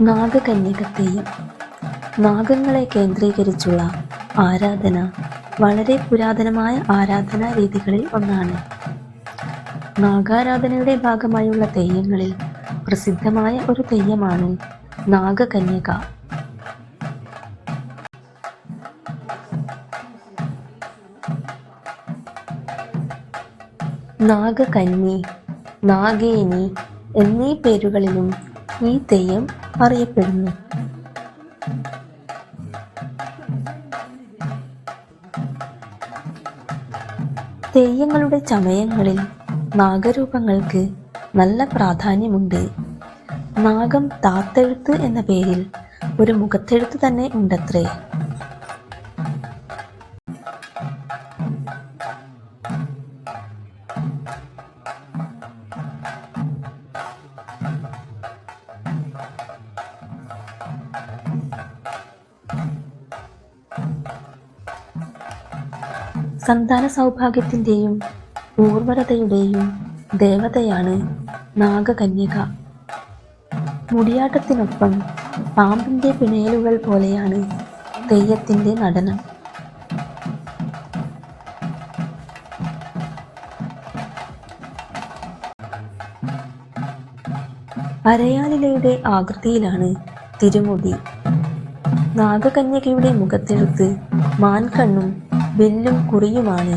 നാഗകന്യകത്തെയും നാഗങ്ങളെ കേന്ദ്രീകരിച്ചുള്ള ആരാധന വളരെ പുരാതനമായ ആരാധനാ രീതികളിൽ ഒന്നാണ്. നാഗാരാധനയുടെ ഭാഗമായുള്ള തെയ്യങ്ങളിൽ പ്രസിദ്ധമായ ഒരു തെയ്യമാണ് നാഗകന്യക. നാഗകന്നി നാഗേനി എന്നീ പേരുകളിലും ഈ തെയ്യം അറിയപ്പെടുന്നു. തെയ്യങ്ങളുടെ ചമയങ്ങളിൽ നാഗരൂപങ്ങൾക്ക് നല്ല പ്രാധാന്യമുണ്ട്. നാഗം താത്തെഴുത്ത് എന്ന പേരിൽ ഒരു മുഖത്തെഴുത്ത് തന്നെ ഉണ്ടത്രേ. സന്താന സൗഭാഗ്യത്തിന്റെയും ഊർവരതയുടെയും ദേവതയാണ് നാഗകന്യക. മുടിയാട്ടത്തിനൊപ്പം പാമ്പിന്റെ പിണയലുകൾ പോലെയാണ് തെയ്യത്തിന്റെ നടനം. അരയാലിലയുടെ ആകൃതിയിലാണ് തിരുമുടി. നാഗകന്യകയുടെ മുഖത്തെഴുത്ത് മാൻകണ്ണും വില്ലും കുറിയുമാണ്.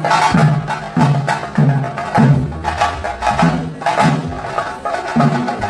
Thank you.